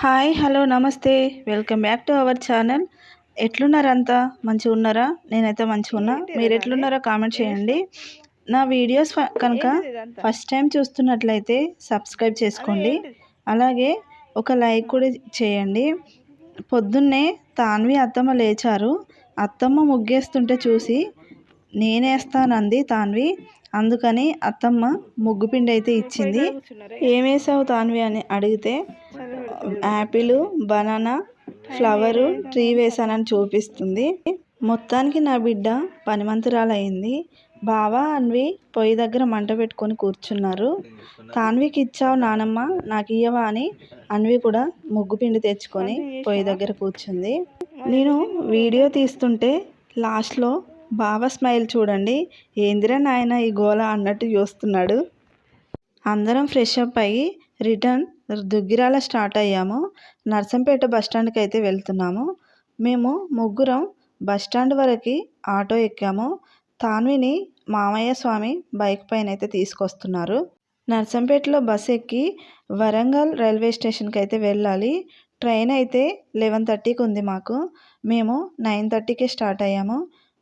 Hi hello నమస్తే. Welcome back to our channel. ఎట్లున్నారంతా? మంచిగా ఉన్నారా నేనైతే మంచిగా ఉన్నా మీరు ఎట్లున్నారో కామెంట్ చేయండి. నా వీడియోస్ కనుక ఫస్ట్ టైం చూస్తున్నట్లయితే సబ్స్క్రైబ్ చేసుకోండి. అలాగే ఒక లైక్ కూడా చేయండి. పొద్దున్నే తాన్వి అత్తమ్మ లేచారు. అత్తమ్మ ముగ్గేస్తుంటే చూసి నేనేస్తానంది తాన్వి. అందుకని అత్తమ్మ ముగ్గు పిండి అయితే ఇచ్చింది ఏమేసావు తాన్వి అని అడిగితే యాపిల్ బనానా ఫ్లవరు ట్రీ వేసానని చూపిస్తుంది. మొత్తానికి నా బిడ్డ పనిమంతురాలయ్యింది బావా అన్వి పొయ్యి దగ్గర మంట పెట్టుకొని కూర్చున్నారు. తాన్వికి ఇచ్చావు నానమ్మ నాకు ఇయ్యవా అని అన్వి కూడా ముగ్గు పిండి తెచ్చుకొని పొయ్యి దగ్గర కూర్చుంది. నేను వీడియో తీస్తుంటే లాస్ట్లో బావ స్మైల్ చూడండి. ఏందిరా నాయన ఈ గోల అన్నట్టు చూస్తున్నాడు. అందరం ఫ్రెష్ అప్ అయ్యి రిటర్న్ దుగ్గిరాల స్టార్ట్ అయ్యాము. నర్సంపేట బస్ స్టాండ్కి అయితే వెళ్తున్నాము. మేము ముగ్గురం బస్ స్టాండ్ వరకు ఆటో ఎక్కాము. తాన్విని మామయ్య స్వామి బైక్ పైన అయితే తీసుకొస్తున్నారు. నర్సంపేటలో బస్ ఎక్కి వరంగల్ రైల్వే స్టేషన్కి అయితే వెళ్ళాలి. ట్రైన్ అయితే లెవెన్ థర్టీకి ఉంది మాకు. మేము నైన్ థర్టీకే స్టార్ట్ అయ్యాము.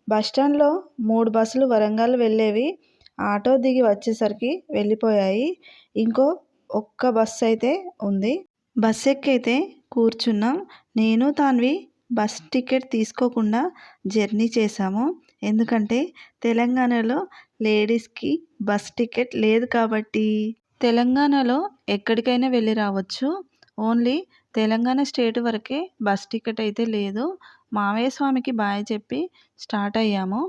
బస్ స్టాండ్లో మూడు బస్సులు వరంగల్ వెళ్ళేవి. ఆటో దిగి వచ్చేసరికి వెళ్ళిపోయాయి. ఇంకో ఒక్క బస్సు అయితే ఉంది. బస్ ఎక్కైతే కూర్చున్నాం నేను తాన్వి బస్ టికెట్ తీసుకోకుండా జర్నీ చేశాము. ఎందుకంటే తెలంగాణలో లేడీస్కి బస్ టికెట్ లేదు కాబట్టి. తెలంగాణలో ఎక్కడికైనా వెళ్ళి రావచ్చు. ఓన్లీ తెలంగాణ స్టేట్ వరకే బస్ టికెట్ అయితే లేదు. మావయ్య స్వామికి బాయ్ చెప్పి స్టార్ట్ అయ్యాము.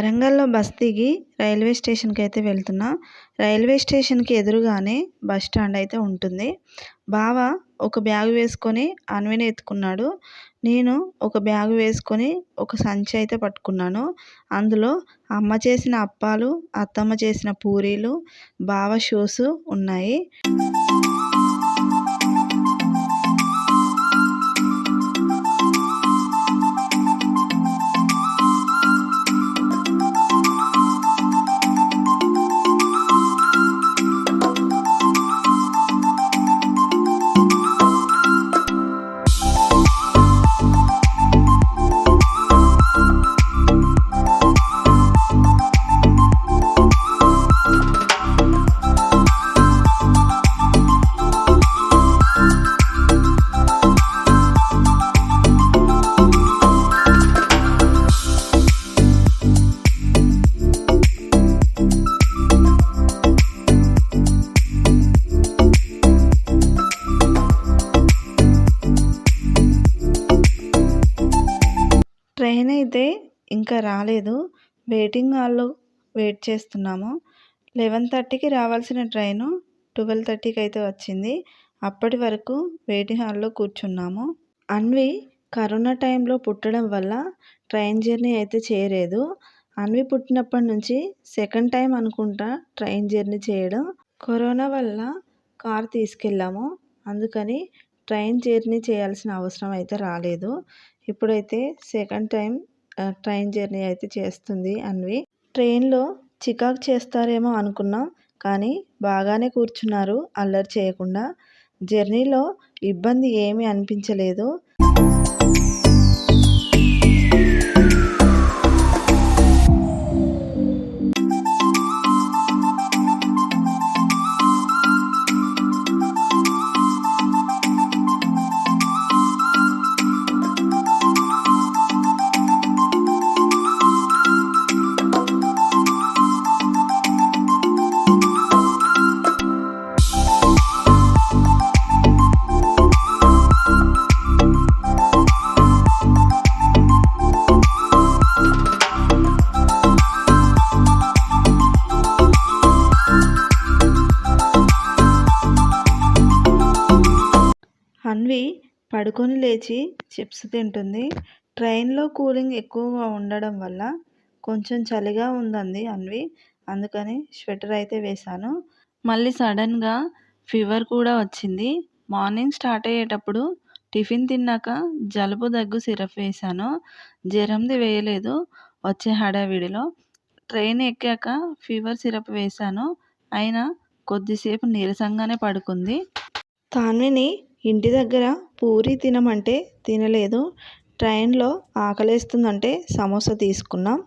వరంగల్లో బస్ దిగి రైల్వే స్టేషన్కి అయితే వెళ్తున్నా. రైల్వే స్టేషన్కి ఎదురుగానే బస్ స్టాండ్ అయితే ఉంటుంది. బావ ఒక బ్యాగ్ వేసుకొని అన్విని ఎత్తుకున్నాడు. నేను ఒక బ్యాగ్ వేసుకొని ఒక సంచి అయితే పట్టుకున్నాను. అందులో అమ్మ చేసిన అప్పాలు అత్తమ్మ చేసిన పూరీలు బావ షూస్ ఉన్నాయి. ఇంకా రాలేదు. వెయిటింగ్ హాల్లో వెయిట్ చేస్తున్నాము. లెవెన్ థర్టీకి రావాల్సిన ట్రైను ట్వెల్వ్ థర్టీకి అయితే వచ్చింది. అప్పటి వరకు వెయిటింగ్ హాల్లో కూర్చున్నాము. అన్వి కరోనా టైంలో పుట్టడం వల్ల ట్రైన్ జర్నీ అయితే చేయలేదు. అన్వి పుట్టినప్పటి నుంచి సెకండ్ టైం అనుకుంటా ట్రైన్ జర్నీ చేయడం. కరోనా వల్ల కార్ తీసుకెళ్ళాము. అందుకని ట్రైన్ జర్నీ చేయాల్సిన అవసరం అయితే రాలేదు. ఇప్పుడైతే సెకండ్ టైం ట్రైన్ జర్నీ అయితే చేస్తుంది అన్వి. ట్రైన్లో చికాకు చేస్తారేమో అనుకున్నాం కానీ బాగానే కూర్చున్నారు అల్లరి చేయకుండా. జర్నీలో ఇబ్బంది ఏమీ అనిపించలేదు. అన్వి పడుకొని లేచి చిప్స్ తింటుంది. ట్రైన్లో కూలింగ్ ఎక్కువగా ఉండడం వల్ల కొంచెం చలిగా ఉందండి అన్వి. అందుకని స్వెటర్ అయితే వేశాను. మళ్ళీ సడన్గా ఫీవర్ కూడా వచ్చింది. మార్నింగ్ స్టార్ట్ అయ్యేటప్పుడు టిఫిన్ తిన్నాక జలుబు దగ్గు సిరప్ వేశాను. జ్వరంది వేయలేదు. వచ్చే హడావిడిలో ట్రైన్ ఎక్కాక ఫీవర్ సిరప్ వేశాను. అయినా కొద్దిసేపు నీరసంగానే పడుకుంది. తాన్విని ఇంటి దగ్గర పూరి తినమంటే తినలేదు. ట్రైన్లో ఆకలేస్తుందంటే సమోసా తీసుకున్నాం.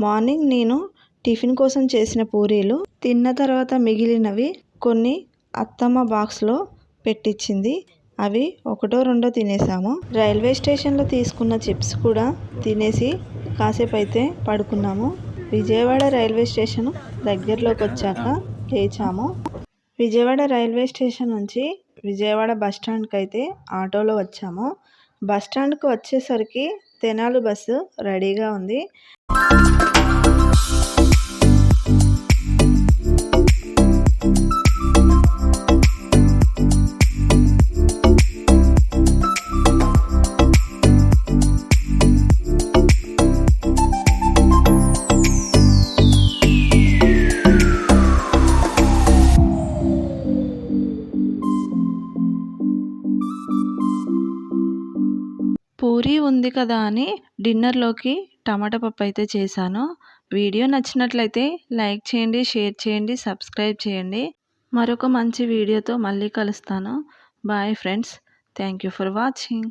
మార్నింగ్ నేను టిఫిన్ కోసం చేసిన పూరీలు తిన్న తర్వాత మిగిలినవి కొన్ని అత్తమ్మ బాక్స్లో పెట్టించింది అవి ఒకటో రెండో తినేసాము. రైల్వే స్టేషన్లో తీసుకున్న చిప్స్ కూడా తినేసి కాసేపు అయితే పడుకున్నాము. విజయవాడ రైల్వే స్టేషన్ దగ్గరలోకి వచ్చాక లేచాము. విజయవాడ రైల్వే స్టేషన్ నుంచి విజయవాడ బస్ స్టాండ్కి అయితే ఆటోలో వచ్చాము. బస్ స్టాండ్కి వచ్చేసరికి తెనాలి బస్సు రెడీగా ఉంది. ఉంది కదా అని డిన్నర్లోకి టమాటా పప్పు అయితే చేశాను. వీడియో నచ్చినట్లయితే లైక్ చేయండి షేర్ చేయండి సబ్స్క్రైబ్ చేయండి. మరొక మంచి వీడియోతో మళ్ళీ కలుస్తాను. Bye friends. Thank you for watching.